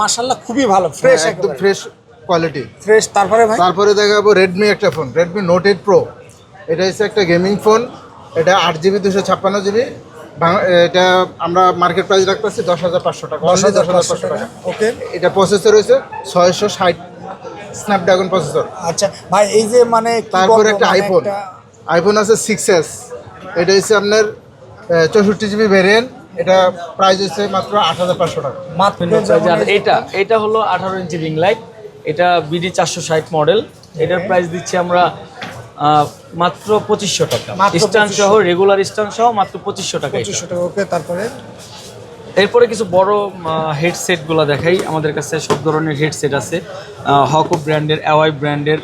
মাশাল্লাহ খুবই ভালো ফ্রেশ হ্যাঁ, একদম ফ্রেশ কোয়ালিটি ফ্রেশ তারপরে ভাই? তারপরে দেখাবো রেডমি একটা phone Redmi Note eight Pro এটা হচ্ছে একটা গেমিং ফোন এটা আট জিবি দুশো ছাপ্পান্ন জিবি এটা আমরা মার্কেট প্রাইস রাখতেছি দশ হাজার পাঁচশো টাকা দশ হাজার পাঁচশো টাকা ওকে। এটা প্রসেসর হয়েছে ছয়শো ষাট স্ন্যাপড্রাগন প্রসেসর আচ্ছা ভাই এই যে মানে তারপরে একটা মানে আইফোন আইফোন আছে সিক্স এস এটা হচ্ছে আপনার চৌষট্টি জিবি ভ্যারিয়েন্ট এটা প্রাইস হচ্ছে মাত্র আট হাজার পাঁচশো টাকা। মাত্র এটা এটা? হলো আঠারো ইঞ্চি রিং লাইট এটা বিডি চারশো ষাট মডেল এটার প্রাইস দিচ্ছি আমরা আহ, মাত্র পঁচিশশো টাকা। স্ট্যান্ড সহ রেগুলার স্ট্যান্ড সহ মাত্র পঁচিশশো টাকা। পঁচিশশো টাকা ওকে তারপরে? এরপরে কিছু বড় হেডসেটগুলো দেখাই। আমাদের কাছে সব ধরনের হেডসেট আছে। হকো ব্র্যান্ডের অ্যাওয়াই ব্র্যান্ডের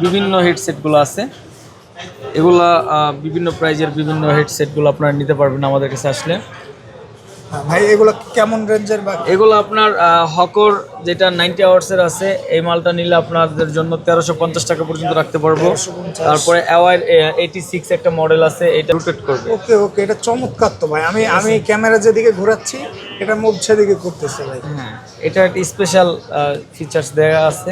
বিভিন্ন হেডসেটগুলো আছে। এগুলা বিভিন্ন প্রাইজের বিভিন্ন হেডসেটগুলো আপনারা নিতে পারবেন আমাদের কাছে আসলে। ভাই এগুলো কেমন রেঞ্জের এগুলো আপনার হকর যেটা নাইনটি আওয়ার্সের আছে এই মালটা নিলে আপনাদের জন্য তেরোশো পঞ্চাশ টাকা পর্যন্ত রাখতে পারব। তারপরে অ্যাওয়ার এইটি সিক্স একটা মডেল আছে এটা রোটেট করবে। ওকে ওকে এটা চমৎকার তো ভাই। আমি আমি ক্যামেরা যেদিকে ঘোরাচ্ছি এটা মুখ সেদিকে করতেছে ভাই। হ্যাঁ এটা একটা স্পেশাল ফিচার্স দেওয়া আছে।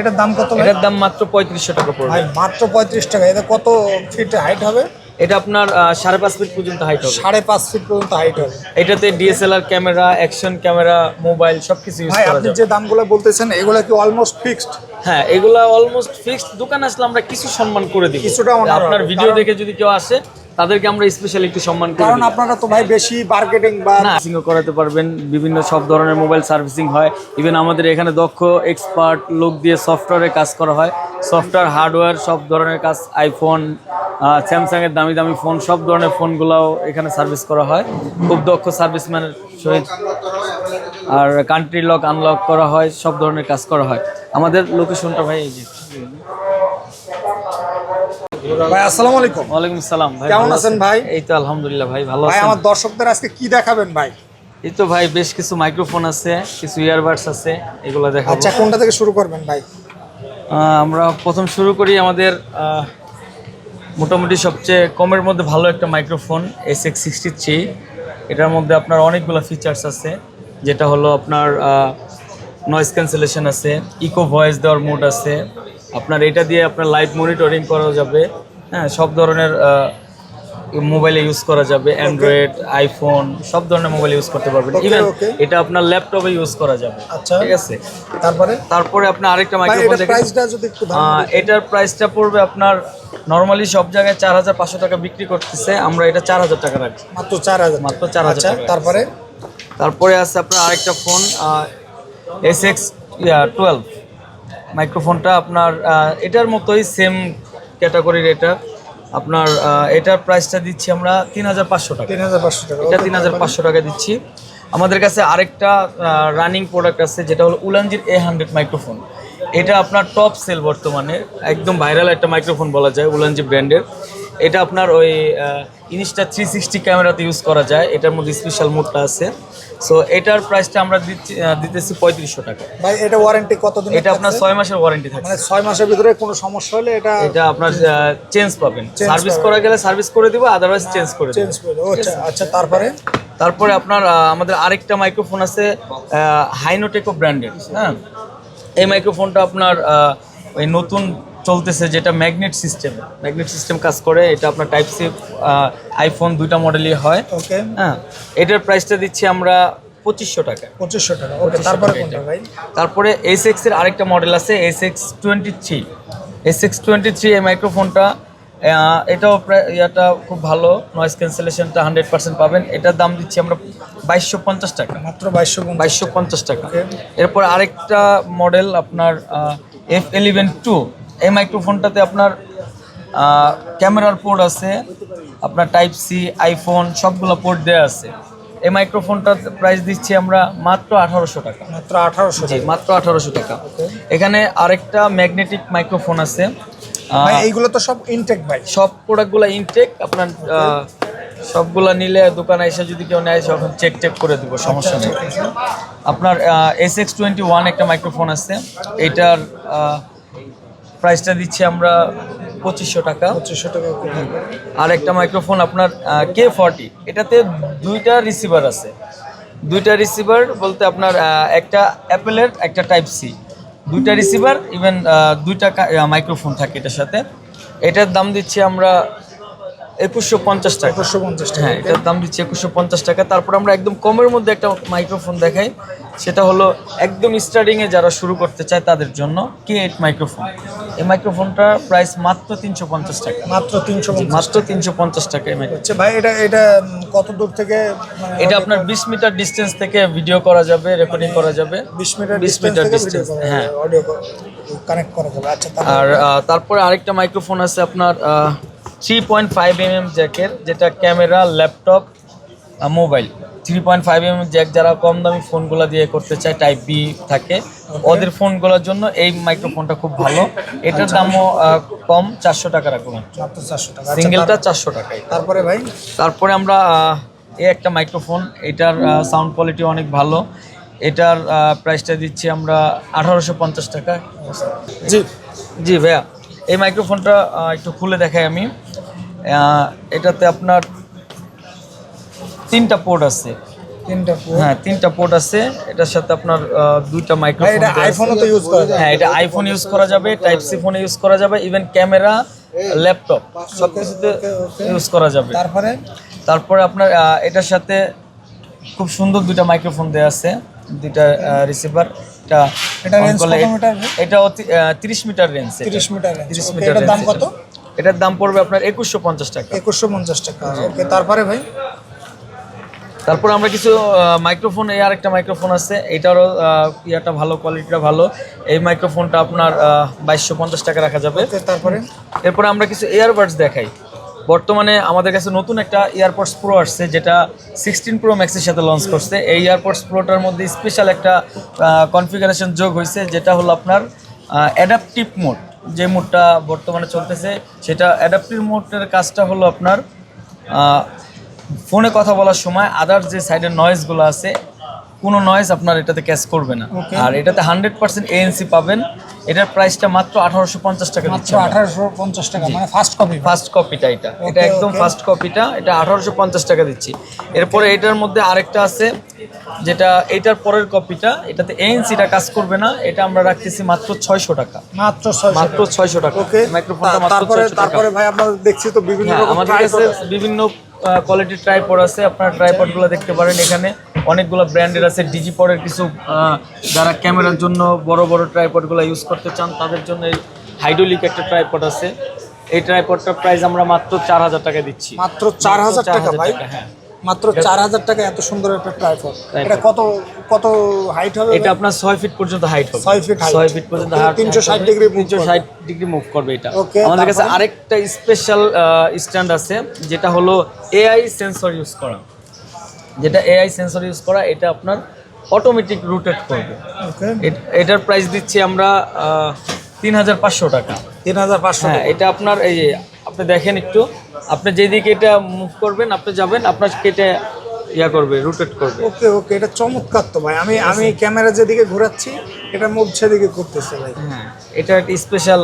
এটার দাম কত এটার দাম মাত্র পঁয়ত্রিশশো টাকা পড়বে। ভাই মাত্র পঁয়ত্রিশ টাকা। এটা কত ফিট হাইট হবে? এটা আপনার সাড়ে পাঁচ ফিট পর্যন্ত হাইট হবে। সাড়ে পাঁচ ফিট পর্যন্ত হাইট হবে। এটাতে DSLR camera action camera mobile সবকিছু ইউজ ভাই করা আপনি যে দামগুলো বলতেছেন এগুলো কি অলমোস্ট ফিক্সড হ্যাঁ এগুলা অলমোস্ট ফিক্সড দোকান আসলে আমরা কিছু সম্মান করে দিই কিছুটা আপনার ভিডিও দেখে যদি কেউ আসে তাদেরকে আমরা স্পেশালি একটু সম্মান করে কারণ আপনারা তো ভাই বেশি মার্কেটিং বা না সার্ভিসিংও করাতে পারবেন। বিভিন্ন সব ধরনের মোবাইল সার্ভিসিং হয়। ইভেন আমাদের এখানে দক্ষ এক্সপার্ট লোক দিয়ে সফটওয়্যারে কাজ করা হয়। সফটওয়্যার হার্ডওয়্যার সব ধরনের কাজ আইফোন স্যামসাংয়ের দামি দামি ফোন সব ধরনের ফোনগুলোও এখানে সার্ভিস করা হয়। খুব দক্ষ সার্ভিসম্যানের সহিত। আর কান্ট্রি লক আনলক করা হয় সব ধরনের কাজ করা হয়। আমাদের লোকেশনটা ভাই এই যে। ভাই আসসালামু আলাইকুম। ওয়ালাইকুম সালাম। ভাই কেমন আছেন ভাই? এই তো আলহামদুলিল্লাহ ভাই ভালো ভাই আমার দর্শকদের আজকে কি দেখাবেন ভাই? এই তো ভাই বেশ কিছু মাইক্রোফোন আছে কিছু ইয়ারবাডস আছে এগুলো দেখাবো। আচ্ছা কোনটা থেকে শুরু করবেন ভাই? আমরা প্রথম শুরু করি আমাদের মোটামুটি সবচেয়ে কমের মধ্যে ভালো একটা microphone S X sixty three এটার মধ্যে আপনার অনেকগুলো ফিচার্স আছে, যেটা হলো আপনার নয়েস ক্যান্সেলেশন আছে ইকো ভয়েস দেওয়ার মোড আছে। আপনার এটা দিয়ে আপনার লাইভ মনিটরিং করা যাবে। হ্যাঁ সব ধরনের মোবাইলে ইউজ করা যাবে অ্যান্ড্রয়েড আইফোন সব ধরনের মোবাইল ইউজ করতে পারবেন। ইভেন এটা আপনার ল্যাপটপে ইউজ করা যাবে আচ্ছা। ঠিক আছে? তারপরে? তারপরে আপনি আরেকটা মাইক্রোফোন দেখেন। প্রাইসটা যদি একটু এটার প্রাইসটা পড়বে আপনার নর্মালি সব জায়গায় চার হাজার পাঁচশো টাকা বিক্রি করতেছে আমরা এটা চার হাজার টাকা রাখছি। মাত্র চার হাজার। মাত্র 4,000 আচ্ছা টাকা। তারপরে? তারপরে আছে আপনার আরেকটা ফোন এস এক্স টুয়েলভ মাইক্রোফোনটা আপনার এটার মতোই সেম ক্যাটাগরির এটা। আপনার এটার প্রাইসটা দিচ্ছি আমরা তিন হাজার পাঁচশো টাকা। তিন হাজার পাঁচশো টাকা এটা তিন হাজার পাঁচশো টাকা দিচ্ছি। আমাদের কাছে আরেকটা রানিং প্রোডাক্ট আছে যেটা হলো উলানজির এ হান্ড্রেড মাইক্রোফোন এটা আপনার টপ সেল বর্তমানে একদম ভাইরাল একটা মাইক্রোফোন বলা যায় উলানজি ব্র্যান্ডের এটা আপনার ওই ইনস্টা থ্রি সিক্সটি ক্যামেরাতে ইউজ করা যায়। এটার মধ্যে স্পেশাল মোডটা আছে। সো এটার প্রাইসটা আমরা দিচ্ছি দিতেছি পঁয়ত্রিশশো টাকা। ভাই এটা ওয়ারেন্টি কতদিন এটা আপনার ছয় মাসের ওয়ারেন্টি থাকে মানে ছয় মাসের ভিতরে কোনো সমস্যা হলে এটা এটা আপনার চেঞ্জ পাবেন। সার্ভিস করা গেলে সার্ভিস করে দিব আদারওয়াইজ চেঞ্জ করে চেঞ্জ করে দেবো। আচ্ছা আচ্ছা তারপরে? তারপরে আপনার আমাদের আরেকটা মাইক্রোফোন আছে হাইনোটেকো ব্র্যান্ডের হ্যাঁ? এই মাইক্রোফোনটা আপনার ওই নতুন চলতেছে যেটা ম্যাগনেট সিস্টেম ম্যাগনেট সিস্টেম কাজ করে এটা আপনার টাইপ সি আইফোন দুইটা মডেলই হয়। ওকে হ্যাঁ এটার প্রাইসটা দিচ্ছি আমরা পঁচিশশো টাকা। পঁচিশশো টাকা। ওকে তারপরে কোনটা ভাই? তারপরে এস এক্সের আরেকটা মডেল আছে S X twenty three S X twenty three এই মাইক্রোফোনটা এটাও প্রায় ইয়াটা খুব ভালো। নয়েজ ক্যান্সেলেশনটা হান্ড্রেড পার্সেন্ট পাবেন। এটার দাম দিচ্ছি আমরা বাইশশো পঞ্চাশ টাকা। মাত্র বাইশশো বাইশশো পঞ্চাশ টাকা। এরপর আরেকটা মডেল আপনার এফ এলিভেন টু এই মাইক্রোফোনটাতে আপনার ক্যামেরার পোর্ট আছে আপনার টাইপ সি আইফোন সবগুলো পোর্ট দেওয়া আছে। এই মাইক্রোফোনটার প্রাইস দিচ্ছি আমরা মাত্র আঠারোশো টাকা। মাত্র আঠারোশো জি মাত্র আঠারোশো টাকা। এখানে আরেকটা ম্যাগনেটিক মাইক্রোফোন আছে। এইগুলো তো সব ইনটেক ভাই। সব প্রোডাক্টগুলো ইনটেক আপনার সবগুলা নিলে দোকানে এসে যদি কেউ নেয় তখন চেক টেক করে দেবো সমস্যা নেই। আপনার এস এক্স টোয়েন্টি ওয়ান একটা মাইক্রোফোন আছে। এইটার প্রাইসটা দিচ্ছি আমরা পঁচিশশো টাকা। পঁচিশশো টাকা আর একটা মাইক্রোফোন আপনার কে ফর্টি এটাতে দুইটা রিসিভার আছে। দুইটা রিসিভার বলতে আপনার একটা অ্যাপেলের একটা টাইপ সি দুইটা রিসিভার ইভেন দুইটা মাইক্রোফোন থাকে এটার সাথে। এটার দাম দিচ্ছি আমরা একুশশো পঞ্চাশ টাকা। একুশশো পঞ্চাশ টাকা। হ্যাঁ এটার দাম দিচ্ছি একুশশো পঞ্চাশ টাকা। তারপর আমরা একদম কমের মধ্যে একটা মাইক্রোফোন দেখাই। সেটা হলো একদম স্টার্টিংয়ে যারা শুরু করতে চায় তাদের জন্য কে এইট মাইক্রোফোন। এই মাইক্রোফোনটার প্রাইস মাত্র তিনশো পঞ্চাশ টাকা। মাত্র তিনশো পঞ্চাশ মাত্র তিনশো পঞ্চাশ টাকা আচ্ছা ভাই এটা এটা কত দূর থেকে মানে এটা আপনার বিশ মিটার ডিস্টেন্স থেকে ভিডিও করা যাবে রেকর্ডিং করা যাবে। বিশ মিটার 20 ডিস্টেন্স মিটার করা হ্যাঁ। অডিও কানেক্ট করা যাবে। আচ্ছা আর তারপরে আরেকটা মাইক্রোফোন আছে আপনার three point five M M জ্যাকের যেটা camera laptop mobile three point five M M jack যারা কম দামি ফোনগুলো দিয়ে করতে চায় টাইপ বি থাকে ওদের ফোনগুলোর জন্য এই মাইক্রোফোনটা খুব ভালো। এটার দামও কম চারশো টাকা রাখুন। চারশো টাকা। আচ্ছা, সিঙ্গেলটা চারশো টাকায়। তারপরে ভাই? তারপরে আমরা এ একটা মাইক্রোফোন এটার সাউন্ড কোয়ালিটি অনেক ভালো। এটার প্রাইসটা দিচ্ছি আমরা আঠারোশো পঞ্চাশ টাকা। জি। জি ভাইয়া। এই মাইক্রোফোনটা একটু খুলে দেখাই আমি। এটাতে আপনার তিনটা পোর্ট আছে। তিনটা হ্যাঁ তিনটা পোর্ট আছে। এটার সাথে আপনার দুইটা মাইক্রোফোন এটা আইফোনও তো ইউজ করা যায়। হ্যাঁ এটা আইফোন ইউজ করা যাবে টাইপ সি ফোনে ইউজ করা যাবে ইভেন ক্যামেরা ল্যাপটপ সব কিছুতে ইউজ করা যাবে। তারপরে? তারপরে আপনার এটার সাথে খুব সুন্দর দুইটা মাইক্রোফোন দেওয়া আছে দুইটা রিসিভার এটা মিটার? এটা তিরিশ মিটার রেঞ্জ মিটার তিরিশ মিটার দাম কত? এটার দাম পড়বে আপনার একুশশো পঞ্চাশ টাকা। একুশশো পঞ্চাশ টাকা। ওকে তারপরে ভাই? তারপর আমরা কিছু মাইক্রোফোন এই আরেকটা মাইক্রোফোন আছে। এটারও ইয়াটা ভালো কোয়ালিটিটা ভালো। এই মাইক্রোফোনটা আপনার বাইশশো পঞ্চাশ টাকা রাখা যাবে। তারপরে? এরপরে আমরা কিছু এয়ারবাডস দেখাই। বর্তমানে আমাদের কাছে নতুন একটা এয়ারপডস প্রো আসছে যেটা সিক্সটিন প্রো ম্যাক্সের সাথে লঞ্চ করছে। এই এয়ারপডস প্রোটার মধ্যে স্পেশাল একটা কনফিগারেশন যোগ হয়েছে যেটা হলো আপনার অ্যাডাপটিভ মোড যে মোডটা বর্তমানে চলতেছে সেটা অ্যাডাপ্টিভ মোডের কাজটা হলো আপনার আহ, ফোনে কথা বলার সময় আদার যে সাইডের নয়েজগুলো আছে কোনো নয়েজ আপনার এটাতে ক্যাচ করবে না। আর এটাতে হান্ড্রেড পার্সেন্ট এএনসি পাবেন। এটার প্রাইসটা মাত্র আঠারোশো পঞ্চাশ টাকা মাত্র দিচ্ছে আমরা। আঠারোশো পঞ্চাশ টাকা মানে ফার্স্ট কপি ফার্স্ট কপিটা এটা। এটা একদম ফার্স্ট কপিটা এটা আঠারোশো পঞ্চাশ টাকা দিচ্ছি। এরপরে এটার মধ্যে আরেকটা আছে যেটা এটার পরের কপিটা এটাতে এএনসিটা কাজ করবে না। এটা আমরা রাখতেছি মাত্র ছয়শো টাকা। মাত্র ছয় মাত্র ছয়শো টাকা। ওকে মাইক্রোফোনটা মাত্র তারপরে ছয়শো টাকা। তারপরে ভাই আমরা দেখছি তো বিভিন্ন হ্যাঁ রকম আমাদের কাছে বিভিন্ন কোয়ালিটির ট্রাইপড আছে। আপনার ট্রাইপডগুলো দেখতে পারেন এখানে। অনেকগুলো ব্র্যান্ডের আছে ডিজি পডের কিছু যারা ক্যামেরার জন্য বড় বড় ট্রাইপডগুলো ইউজ করতে চান তাদের জন্য এই হাইড্রোলিক একটা ট্রাইপড আছে। এই ট্রাইপডটার প্রাইস আমরা মাত্র চার হাজার টাকা দিচ্ছি। মাত্র চার হাজার টাকা ভাই? হ্যাঁ। মাত্র চার হাজার টাকা এত সুন্দর একটা ট্রাইপড এটা কত কত হাইট হবে এটা আপনার ছয় ফিট পর্যন্ত হাইট হবে। ছয় height। ছয় ফিট পর্যন্ত 360 হবে। degree move 360 ডিগ্রি মুভ করবে এটা। আমাদের কাছে আরেকটা স্পেশাল স্ট্যান্ড আছে যেটা হলো এআই সেন্সর ইউজ করা। যেটা এআই সেন্সর ইউজ করা এটা আপনার অটোমেটিক রুটেট করবে। ওকে এটার প্রাইস দিচ্ছি আমরা তিন হাজার পাঁচশো টাকা। তিন হাজার পাঁচশো হ্যাঁ এটা আপনার এই আপনি দেখেন একটু আপনি যেদিকে এটা মুভ করবেন আপনি যাবেন আপনার কেটে ইয়া করবে রুটেট করবে। ওকে ওকে এটা চমৎকার তো ভাই। আমি আমি ক্যামেরা যেদিকে ঘোরাচ্ছি এটা মুভ সেদিকে করতেছে ভাই। হ্যাঁ এটা একটা স্পেশাল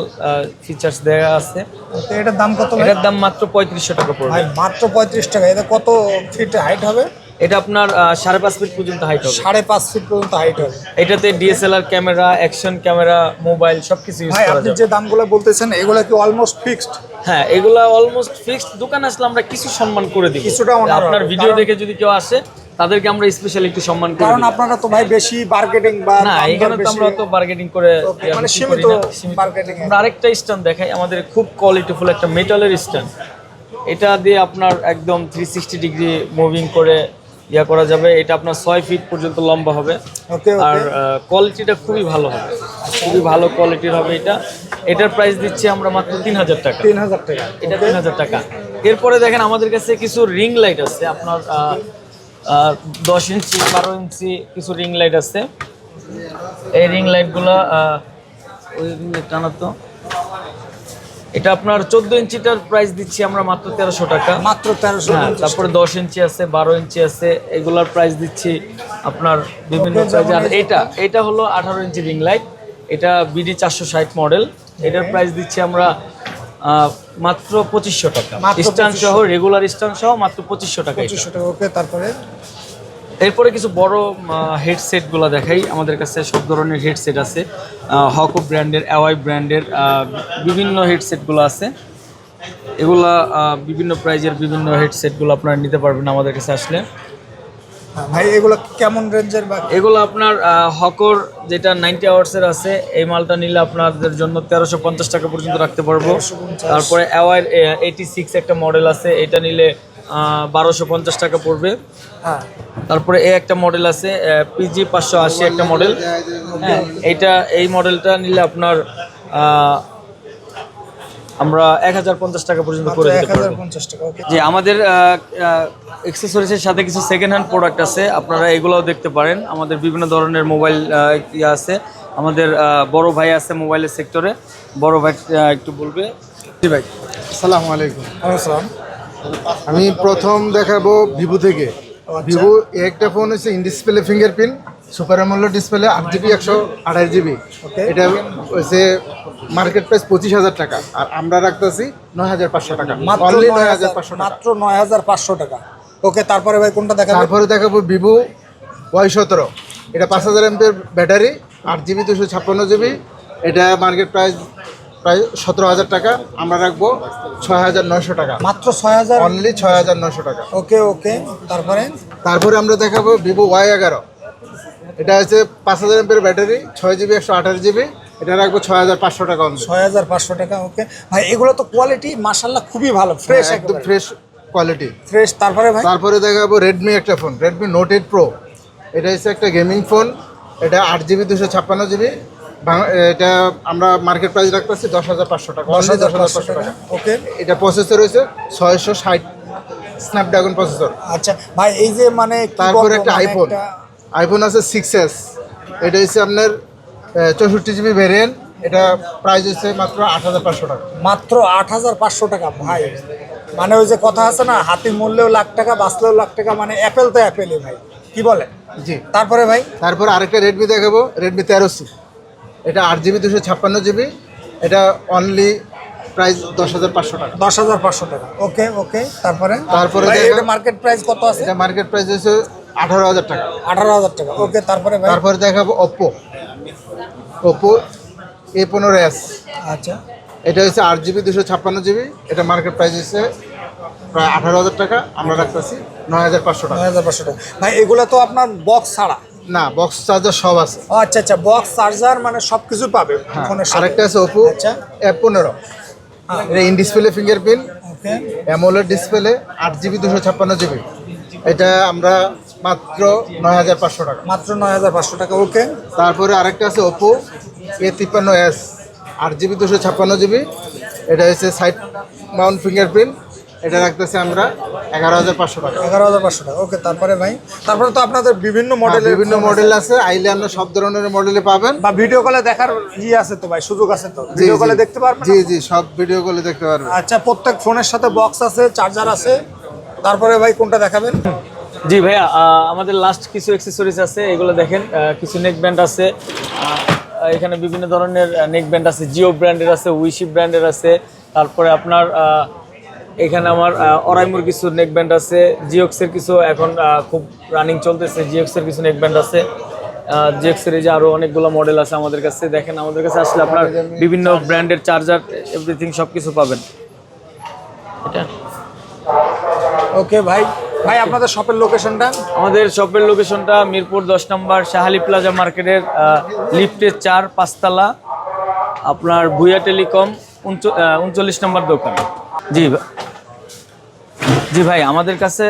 ফিচার্স দেওয়া আছে। ওকে এটার দাম কত এটার দাম মাত্র পঁয়ত্রিশশো টাকা পড়বে। ভাই মাত্র পঁয়ত্রিশ টাকা। এটা কত ফিট হাইট হবে? এটা আপনার সাড়ে পাঁচ ফিট পর্যন্ত হাইট হবে। সাড়ে পাঁচ ফিট পর্যন্ত হাইট হবে। এটাতে DSLR camera action camera mobile সবকিছু ইউজ করা আপনি যে দামগুলো বলতেছেন এগুলো কি অলমোস্ট ফিক্সড হ্যাঁ এগুলা অলমোস্ট ফিক্সড দোকান আসলে আমরা কিছু সম্মান করে দিই কিছুটা আপনার ভিডিও দেখে যদি কেউ আসে তাদেরকে আমরা স্পেশালি একটু সম্মান করে কারণ আপনারা তো ভাই বেশি মার্কেটিং বা না এখানে তো আমরা তো বার্গেটিং করে মানে সীমিত এ। আমরা আরেকটা স্ট্যান্ড দেখাই আমাদের খুব কোয়ালিটিফুল একটা মেটালের স্ট্যান্ড এটা দিয়ে আপনার একদম থ্রি সিক্সটি ডিগ্রি মুভিং করে ইয়া করা যাবে এটা আপনার ছয় ফিট পর্যন্ত লম্বা হবে। ওকে আর কোয়ালিটিটা খুবই ভালো হবে। খুবই ভালো কোয়ালিটির হবে এটা। এটার প্রাইস দিচ্ছি আমরা মাত্র তিন হাজার টাকা। তিন হাজার টাকা এটা তিন হাজার টাকা। এরপরে দেখেন আমাদের কাছে কিছু রিং লাইট আছে। আপনার দশ ইঞ্চি বারো ইঞ্চি কিছু রিং লাইট আছে। এই রিং লাইটগুলো ওই টানা তো। এটা আপনার চোদ্দ ইঞ্চিটার প্রাইস দিচ্ছি আমরা মাত্র তেরোশো টাকা। মাত্র তেরোশো হ্যাঁ তারপরে দশ ইঞ্চি আছে বারো ইঞ্চি আছে এগুলার প্রাইস দিচ্ছি আপনার বিভিন্ন প্রাইস আর এটা এটা। হলো আঠারো ইঞ্চি রিং লাইট এটা বিডি চারশো ষাট মডেল এটার প্রাইস দিচ্ছি আমরা মাত্র পঁচিশশো টাকা। স্ট্যান্ড সহ রেগুলার স্ট্যান্ড সহ মাত্র পঁচিশশো টাকা। পঁচিশশো টাকা ওকে তারপরে? এরপরে কিছু বড় হেডসেটগুলো দেখাই। আমাদের কাছে সব ধরনের হেডসেট আছে। হকো ব্র্যান্ডের অ্যাওয়াই ব্র্যান্ডের বিভিন্ন হেডসেটগুলো আছে। এগুলা বিভিন্ন প্রাইজের বিভিন্ন হেডসেটগুলো আপনারা নিতে পারবেন আমাদের কাছে আসলে। হ্যাঁ, ভাই এগুলো কেমন রেঞ্জের বা এগুলো আপনার হকর যেটা নাইনটি আওয়ার্সের আছে এই মালটা নিলে আপনাদের জন্য তেরোশো পঞ্চাশ টাকা পর্যন্ত রাখতে পারব। তারপরে অ্যাওয়ার এইটি সিক্স একটা মডেল আছে এটা নিলে বারোশো পঞ্চাশ টাকা পড়বে। হ্যাঁ। তারপরে এই একটা মডেল আছে পিজি পাঁচশো আশি একটা মডেল হ্যাঁ এইটা এই মডেলটা নিলে আপনার আমরা এক হাজার পঞ্চাশ টাকা পর্যন্ত করে দিতে পারব। পঞ্চাশ টাকা ওকে যে আমাদের এক্সেসরিজের সাথে কিছু সেকেন্ড হ্যান্ড প্রোডাক্ট আছে আপনারা এগুলোও দেখতে পারেন। আমাদের বিভিন্ন ধরনের মোবাইল ইয়ে আছে। আমাদের বড় ভাই আছে মোবাইলের সেক্টরে বড় ভাই একটু বলবে। জি ভাই আসসালামু আলাইকুম। আসসালাম। আমি প্রথম দেখাবো ভিভো থেকে। ভিভো একটা ফোন হচ্ছে in display fingerprint super AMOLED display আট জিবি একশো আড়াই জিবি. এটা হচ্ছে মার্কেট প্রাইস পঁচিশ হাজার টাকা আর আমরা রাখতেছি নয় হাজার পাঁচশো টাকা। মাত্র নয় হাজার পাঁচশো মাত্র নয় হাজার পাঁচশো টাকা। ওকে তারপরে ভাই কোনটা দেখাবেন? তারপরে দেখাবো ভিভো ওয়াই সতেরো। এটা পাঁচ হাজার এমপের ব্যাটারি আট জিবি দুশো ছাপ্পান্ন জিবি এটা মার্কেট প্রাইস প্রায় সতেরো হাজার টাকা। আমরা রাখব ছয় হাজার নয়শো টাকা। মাত্র ছয় হাজার? অনলি ছয় হাজার নয়শো টাকা। ওকে ওকে। তারপরে? তারপরে আমরা দেখাবো ভিভো ওয়াই এগারো। এটা হচ্ছে পাঁচ হাজার এমপের ব্যাটারি ছয় জিবি একশো আঠাশ জিবি। এটা রাখব ছয় হাজার পাঁচশো টাকা ছয় হাজার পাঁচশো টাকা ওকে। ভাই এগুলো তো কোয়ালিটি মাসাল্লাহ খুবই ভালো। ফ্রেশ একদম একদম ফ্রেশ কোয়ালিটি ফ্রেশ তারপরে ভাই? তারপরে দেখাবো রেডমি একটা phone Redmi Note eight Pro এটা হচ্ছে একটা গেমিং ফোন এটা আট জিবি দুশো ছাপ্পান্ন জিবি। এটা আমরা মার্কেট প্রাইস রাখতেছি দশ হাজার পাঁচশো টাকা দশ হাজার পাঁচশো টাকা। ওকে। এটা প্রসেসর হয়েছে ছয়শো ষাট স্ন্যাপড্রাগন প্রসেসর আচ্ছা ভাই এই যে মানে তারপরে একটা মানে আইফোন আইফোন আছে সিক্স এস এটা হচ্ছে আপনার চৌষট্টি জিবি ভ্যারিয়েন্ট এটা প্রাইস হচ্ছে মাত্র আট হাজার পাঁচশো টাকা। মাত্র আট হাজার পাঁচশো টাকা ভাই। মানে ওই যে কথা আছে না হাতি মূল্যেও লাখ টাকা বাঁচলেও লাখ টাকা মানে অ্যাপেল তো অ্যাপেলই ভাই। কি বলে? জি। তারপরে ভাই? তারপর আরেকটা রেডমি দেখাবো রেডমি তেরো সি এটা আট জিবি দুশো ছাপ্পান্ন জিবি। এটা অনলি প্রাইস দশ হাজার পাঁচশো টাকা। দশ হাজার পাঁচশো টাকা। ওকে ওকে তারপরে? তারপরে মার্কেট প্রাইস কত আছে? এটা মার্কেট প্রাইস হচ্ছে আঠারো হাজার টাকা। আঠারো হাজার টাকা। ওকে তারপরে তারপরে দেখাবো ওপ্পো ওপো এ পনেরো এস আচ্ছা। এটা হচ্ছে আট জিবি দুশো ছাপ্পান্ন জিবি। এটা মার্কেট প্রাইস হচ্ছে প্রায় আঠারো হাজার টাকা। আমরা রাখতেছি নয় হাজার পাঁচশো টাকা। নয় হাজার পাঁচশো টাকা। ভাই এগুলো তো আপনার বক্স ছাড়া। না বক্স চার্জার সব আছে। ও আচ্ছা আচ্ছা বক্স চার্জার মানে সব কিছু পাবে হ্যাঁ ফোনের সাথে। আরেকটা আছে ওপো আচ্ছা। এফ পনেরো। এটা in display fingerprint okay. AMOLED display আট জিবি দুশো ছাপ্পান্ন জিবি এটা আমরা মাত্র নয় হাজার পাঁচশো টাকা। মাত্র নয় হাজার পাঁচশো টাকা ওকে। তারপরে আরেকটা আছে ওপো এ তিপ্পান্ন এস আট জিবি দুশো ছাপ্পান্ন জিবি এটা হচ্ছে সাইড মাউন্ট ফিঙ্গারপ্রিন্ট এটা রাখতেছি আমরা এগারো হাজার পাঁচশো টাকা। এগারো হাজার পাঁচশো টাকা। ওকে তারপরে ভাই তারপরে তো আপনাদের বিভিন্ন হ্যাঁ, মডেলের বিভিন্ন মডেল আছে আইলে আপনার সব ধরনের মডেলে পাবেন। বা ভিডিও কলে দেখার ই আছে তো ভাই সুযোগ আছে তো? ভিডিও কলে দেখতে পারবেন জি জি সব ভিডিও কলে দেখতে পারবেন। আচ্ছা প্রত্যেক ফোনের সাথে বক্স আছে চার্জার আছে। তারপরে ভাই কোনটা দেখাবেন? জি ভাইয়া আমাদের লাস্ট কিছু অ্যাক্সেসরিজ আছে এগুলো দেখেন কিছু নেক ব্যান্ড আছে এখানে বিভিন্ন ধরনের নেক ব্যান্ড আছে জিও ব্র্যান্ডের আছে উইশি ব্র্যান্ডের আছে তারপরে আপনার এখানে আমার অরাইমুর কিছু নেক ব্যান্ড আছে জিওক্সের কিছু এখন খুব রানিং চলতেছে জিওক্সের কিছু নেক ব্যান্ড আছে। জিওক্সের এই যে আরও অনেকগুলো মডেল আছে আমাদের কাছে দেখেন আমাদের কাছে আসলে আপনার বিভিন্ন ব্র্যান্ডের চার্জার এভরিথিং সব কিছু পাবেন। এটা। ওকে ভাই। ভাই আপনাদের শপের লোকেশনটা আমাদের শপের লোকেশনটা মিরপুর দশ নম্বর শাহালি প্লাজা মার্কেটের লিফটের চার পাঁচতলা আপনার ভুয়া টেলিকম উনচ- উনচল্লিশ নম্বর দোকান। জি জি ভাই, আমাদের কাছে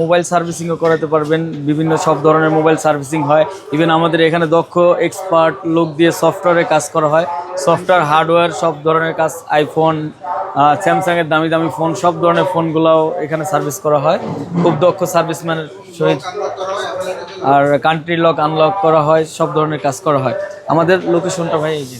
মোবাইল সার্ভিসিংও করাতে পারবেন। বিভিন্ন সব ধরনের মোবাইল সার্ভিসিং হয়। ইভেন আমাদের এখানে দক্ষ এক্সপার্ট লোক দিয়ে সফটওয়্যারে কাজ করা হয়। সফটওয়্যার হার্ডওয়্যার সব ধরনের কাজ আইফোন স্যামসাংয়ের দামি দামি ফোন সব ধরনের ফোনগুলোও এখানে সার্ভিস করা হয়। খুব দক্ষ সার্ভিসম্যানের সহিত। আর কান্ট্রি লক আনলক করা হয়, সব ধরনের কাজ করা হয়। আমাদের লোকেশনটা ভাই এই যে।